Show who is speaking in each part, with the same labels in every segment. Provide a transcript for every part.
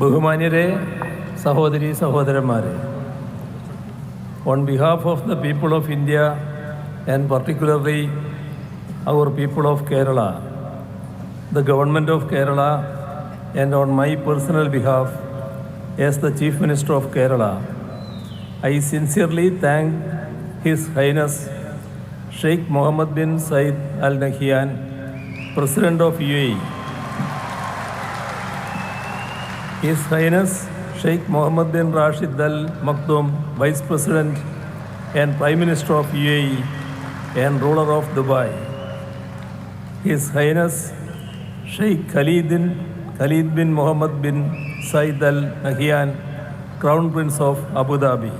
Speaker 1: ബഹുമാന്യരെ സഹോദരി സഹോദരന്മാരെ on behalf of the people of India and particularly our people of Kerala the government of Kerala and on my personal behalf as the chief minister of Kerala I sincerely thank his highness Sheikh Mohamed bin Zayed Al Nahyan president of U A His Highness Sheikh Mohammed bin Rashid Al Maktoum, Vice President and Prime Minister of UAE and ruler of Dubai. His Highness Sheikh Khalid bin, Khalid bin Mohammed bin Said Al Nahyan, Crown Prince of Abu Dhabi.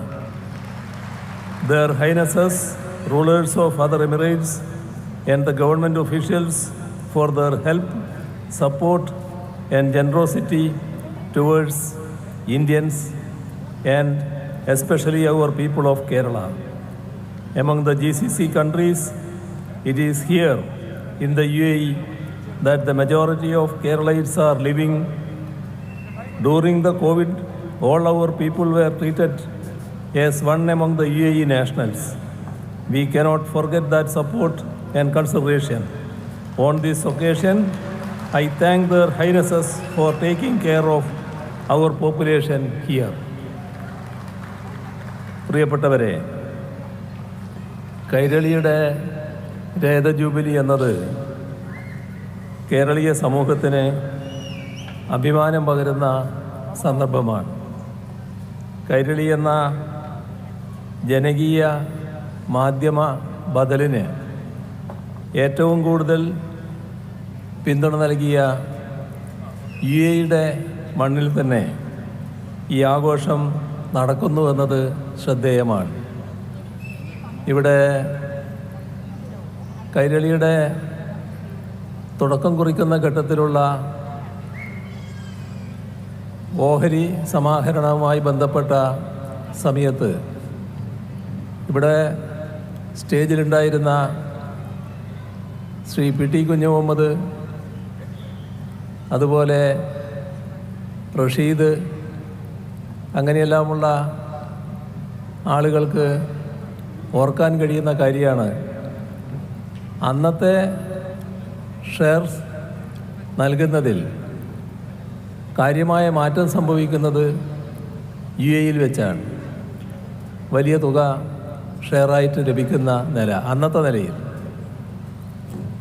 Speaker 1: Their Highnesses, rulers of other emirates, and the government officials for their help, support, and generosity towards Indians and especially our people of Kerala. Among the GCC countries, it is here in the UAE that the majority of Keralites are living. During the COVID, all our people were treated as one among the UAE nationals. We cannot forget that support and consideration. On this occasion, I thank their highnesses for taking care of our population here പ്രിയപ്പെട്ടവരെ കൈരളിയുടെ രേത jubilee എന്നത് കേരളീയ സമൂഹത്തിന് അഭിമാനം പകരുന്ന സന്ദർഭമാണ്. കൈരളി എന്ന ജനകീയ മാധ്യമ ബദലിന് ഏറ്റവും കൂടുതൽ പിന്തുണ നൽകിയ യു എയുടെ മണ്ണിൽ തന്നെ ഈ ആഘോഷം നടക്കുന്നു എന്നത് ശ്രദ്ധേയമാണ്. ഇവിടെ കൈരളിയുടെ തുടക്കം കുറിക്കുന്ന ഘട്ടത്തിലുള്ള ഓഹരി സമാഹരണവുമായി ബന്ധപ്പെട്ട സമയത്ത് ഇവിടെ സ്റ്റേജിലുണ്ടായിരുന്ന ശ്രീ പി ടി കുഞ്ഞു മുഹമ്മദ് അതുപോലെ റഷീദ് അങ്ങനെയെല്ലാമുള്ള ആളുകൾക്ക് ഓർക്കാൻ കഴിയുന്ന കാര്യമാണ്. അന്നത്തെ ഷെയർസ് നൽകുന്നതിൽ കാര്യമായ മാറ്റം സംഭവിക്കുന്നത് യു എയിൽ വെച്ചാണ്. വലിയ തുക ഷെയറായിട്ട് ലഭിക്കുന്ന നില അന്നത്തെ നിലയിൽ.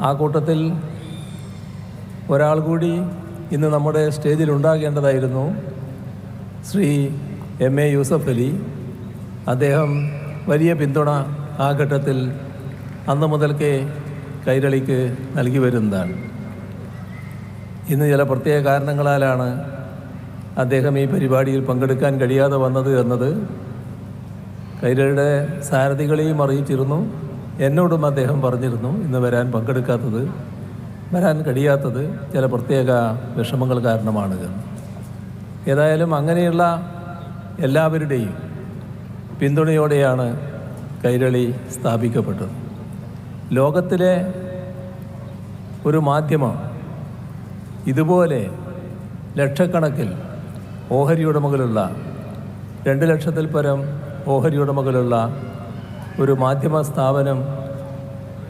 Speaker 1: ആ കൂട്ടത്തിൽ ഒരാൾ കൂടി ഇന്ന് നമ്മുടെ സ്റ്റേജിൽ ഉണ്ടാകേണ്ടതായിരുന്നു ശ്രീ എം എ യൂസഫ് അലി. അദ്ദേഹം വലിയ പിന്തുണ ആ ഘട്ടത്തിൽ അന്ന് മുതൽക്കേ കൈരളിക്ക് നൽകി വരുന്നതാണ്. ഇന്ന് ചില പ്രത്യേക കാരണങ്ങളാലാണ് അദ്ദേഹം ഈ പരിപാടിയിൽ പങ്കെടുക്കാൻ കഴിയാതെ വന്നത് എന്നത്. കൈരളിയുടെ സാരഥികളെയും അറിയിച്ചിരുന്നു. എന്നോടും അദ്ദേഹം പറഞ്ഞിരുന്നു ഇന്ന് വരാൻ പങ്കെടുക്കാത്തത്. വരാൻ കഴിയാത്തത് ചില പ്രത്യേക വിഷമങ്ങൾ കാരണമാണ്. ഏതായാലും അങ്ങനെയുള്ള എല്ലാവരുടെയും പിന്തുണയോടെയാണ് കൈരളി സ്ഥാപിക്കപ്പെട്ടത്. ലോകത്തിലെ ഒരു മാധ്യമം ഇതുപോലെ ലക്ഷക്കണക്കിൽ ഓഹരി ഉടമകളുള്ള രണ്ട് ലക്ഷത്തിൽ പരം ഓഹരി ഉടമകളുള്ള ഒരു മാധ്യമ സ്ഥാപനം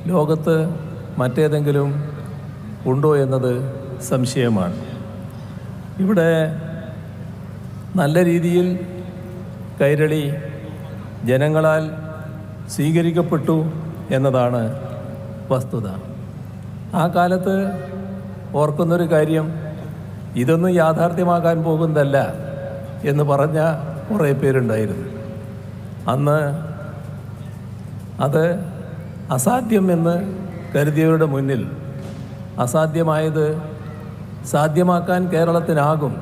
Speaker 1: ലോകത്ത് മറ്റേതെങ്കിലും ഉണ്ടോ എന്നത് സംശയമാണ്. ഇവിടെ നല്ല രീതിയിൽ കൈരളി ജനങ്ങളാൽ സ്വീകരിക്കപ്പെട്ടു എന്നതാണ് വസ്തുത. ആ കാലത്ത് ഓർക്കുന്നൊരു കാര്യം ഇതൊന്നും യാഥാർത്ഥ്യമാകാൻ പോകുന്നതല്ല എന്ന് പറഞ്ഞ കുറേ പേരുണ്ടായിരുന്നു. അന്ന് അത് അസാധ്യം എന്ന് കരുതിയവരുടെ മുന്നിൽ അസാധ്യമായത് സാധ്യമാക്കാൻ കേരളത്തിനാകും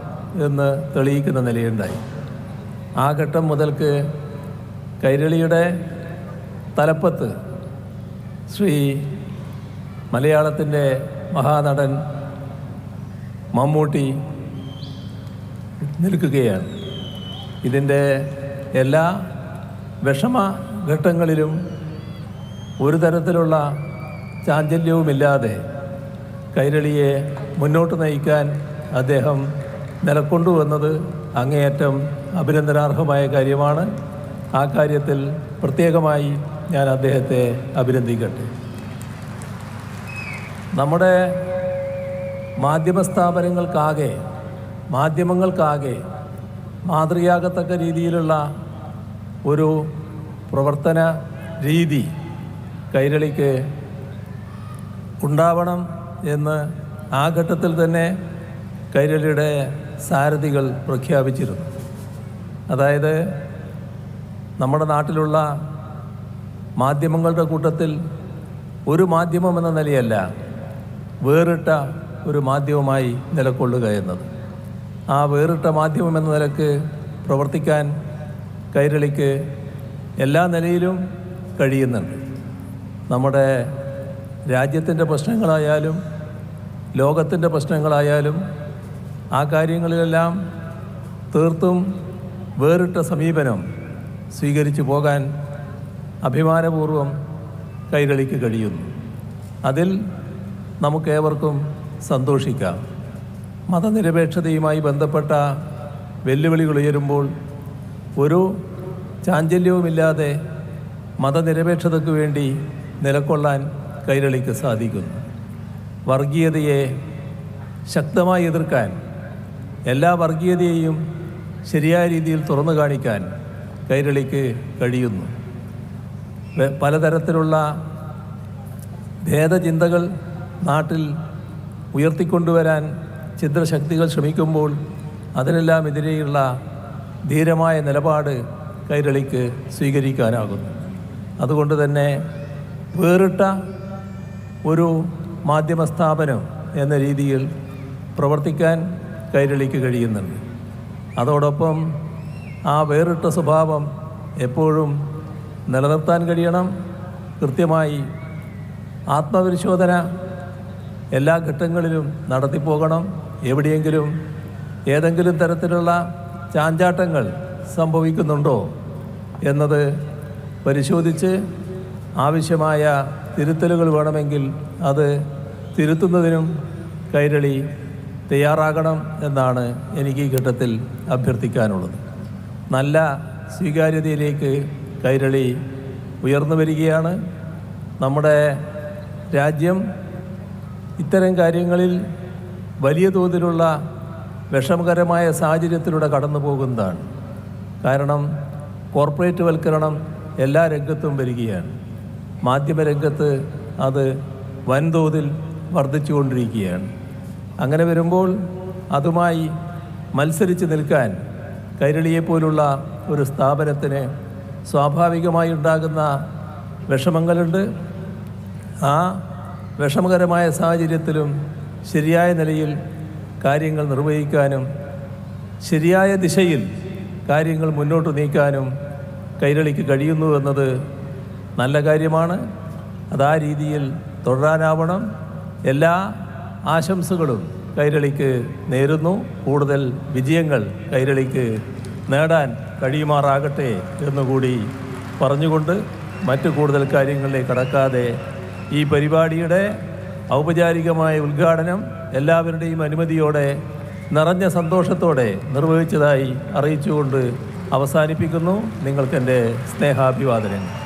Speaker 1: എന്ന് തെളിയിക്കുന്ന നിലയുണ്ടായി. ആ ഘട്ടം മുതൽക്ക് കൈരളിയുടെ തലപ്പത്ത് ശ്രീ മലയാളത്തിന്റെ മഹാനടൻ മമ്മൂട്ടി നിൽക്കുകയാണ്. ഇതിന്റെ എല്ലാ വിഷമ ഘട്ടങ്ങളിലും ഒരു തരത്തിലുള്ള ചാഞ്ചല്യവുമില്ലാതെ കൈരളിയെ മുന്നോട്ട് നയിക്കാൻ അദ്ദേഹം നിലക്കൊണ്ടുവന്നത് അങ്ങേയറ്റം അഭിനന്ദനാർഹമായ കാര്യമാണ്. ആ കാര്യത്തിൽ പ്രത്യേകമായി ഞാൻ അദ്ദേഹത്തെ അഭിനന്ദിക്കട്ടെ. നമ്മുടെ മാധ്യമ സ്ഥാപനങ്ങൾക്കാകെ മാധ്യമങ്ങൾക്കാകെ മാതൃകയാകത്തക്ക രീതിയിലുള്ള ഒരു പ്രവർത്തന രീതി കൈരളിക്ക് ഉണ്ടാവണം എന്ന് ആ ഘട്ടത്തിൽ തന്നെ കൈരളിയുടെ സാരഥികൾ പ്രഖ്യാപിച്ചിരുന്നു. അതായത് നമ്മുടെ നാട്ടിലുള്ള മാധ്യമങ്ങളുടെ കൂട്ടത്തിൽ ഒരു മാധ്യമം എന്ന നിലയല്ല വേറിട്ട ഒരു മാധ്യമമായി നിലകൊള്ളുക എന്നത്. ആ വേറിട്ട മാധ്യമം എന്ന നിലയ്ക്ക് പ്രവർത്തിക്കാൻ കൈരളിക്ക് എല്ലാ നിലയിലും കഴിയുന്നുണ്ട്. നമ്മുടെ രാജ്യത്തിന്റെ പ്രശ്നങ്ങളായാലും ലോകത്തിന്റെ പ്രശ്നങ്ങളായാലും ആ കാര്യങ്ങളിലെല്ലാം തീർത്തും വേറിട്ട സമീപനം സ്വീകരിച്ചു പോകാൻ അഭിമാനപൂർവം കൈരളിക്ക് കഴിയുന്നു. അതിൽ നമുക്കേവർക്കും സന്തോഷിക്കാം. മതനിരപേക്ഷതയുമായി ബന്ധപ്പെട്ട വെല്ലുവിളികൾ ഉയരുമ്പോൾ ഒരു ചാഞ്ചല്യവുമില്ലാതെ മതനിരപേക്ഷതയ്ക്ക് വേണ്ടി നിലകൊള്ളാൻ കൈരളിക്ക് സാധിക്കുന്നു. വർഗീയതയെ ശക്തമായി എതിർക്കാൻ എല്ലാ വർഗീയതയെയും ശരിയായ രീതിയിൽ തുറന്നു കാണിക്കാൻ കൈരളിക്ക് കഴിയുന്നു. പലതരത്തിലുള്ള ഭേദചിന്തകൾ നാട്ടിൽ ഉയർത്തിക്കൊണ്ടുവരാൻ ചിന്തശക്തികൾ ശ്രമിക്കുമ്പോൾ അതിനെല്ലാം എതിരെയുള്ള ധീരമായ നിലപാട് കൈരളിക്ക് സ്വീകരിക്കാനാകുന്നു. അതുകൊണ്ട് തന്നെ വേറിട്ട ഒരു മാധ്യമ സ്ഥാപനം എന്ന രീതിയിൽ പ്രവർത്തിക്കാൻ കൈരളിക്ക് കഴിയുന്നുണ്ട്. അതോടൊപ്പം ആ വേറിട്ട സ്വഭാവം എപ്പോഴും നിലനിർത്താൻ കഴിയണം. കൃത്യമായി ആത്മപരിശോധന എല്ലാ ഘട്ടങ്ങളിലും നടത്തിപ്പോകണം. എവിടെയെങ്കിലും ഏതെങ്കിലും തരത്തിലുള്ള ചാഞ്ചാട്ടങ്ങൾ സംഭവിക്കുന്നുണ്ടോ എന്നത് പരിശോധിച്ച് ആവശ്യമായ തിരുത്തലുകൾ വേണമെങ്കിൽ അത് തിരുത്തുന്നതിനും കൈരളി തയ്യാറാകണം എന്നാണ് എനിക്ക് ഈ ഘട്ടത്തിൽ അഭ്യർത്ഥിക്കാനുള്ളത്. നല്ല സ്വീകാര്യതയിലേക്ക് കൈരളി ഉയർന്നു വരികയാണ്. നമ്മുടെ രാജ്യം ഇത്തരം കാര്യങ്ങളിൽ വലിയ തോതിലുള്ള വിഷമകരമായ സാഹചര്യത്തിലൂടെ കടന്നു പോകുന്നതാണ് കാരണം കോർപ്പറേറ്റ് വൽക്കരണം എല്ലാ രംഗത്തും വരികയാണ്. മാധ്യമരംഗത്ത് അത് വൻതോതിൽ വർദ്ധിച്ചുകൊണ്ടിരിക്കുകയാണ്. അങ്ങനെ വരുമ്പോൾ അതുമായി മത്സരിച്ച് നിൽക്കാൻ കൈരളിയെപ്പോലുള്ള ഒരു സ്ഥാപനത്തിന് സ്വാഭാവികമായി ഉണ്ടാകുന്ന വിഷമങ്ങളുണ്ട്. ആ വിഷമകരമായ സാഹചര്യത്തിലും ശരിയായ നിലയിൽ കാര്യങ്ങൾ നിർവഹിക്കാനും ശരിയായ ദിശയിൽ കാര്യങ്ങൾ മുന്നോട്ട് നീക്കാനും കൈരളിക്ക് കഴിയുന്നു എന്നത് നല്ല കാര്യമാണ്. അതാ രീതിയിൽ തുടരാനാവണം എല്ലാ ആശംസകളും കൈരളിക്ക് നേരുന്നു. കൂടുതൽ വിജയങ്ങൾ കൈരളിക്ക് നേടാൻ കഴിയുമാറാകട്ടെ എന്നുകൂടി പറഞ്ഞുകൊണ്ട് മറ്റു കൂടുതൽ കാര്യങ്ങളിലേക്ക് കടക്കാതെ ഈ പരിപാടിയുടെ ഔപചാരികമായ ഉദ്ഘാടനം എല്ലാവരുടെയും അനുമതിയോടെ നിറഞ്ഞ സന്തോഷത്തോടെ നിർവഹിച്ചതായി അറിയിച്ചുകൊണ്ട് അവസാനിപ്പിക്കുന്നു. നിങ്ങൾക്കെന്റെ സ്നേഹാഭിവാദനങ്ങൾ.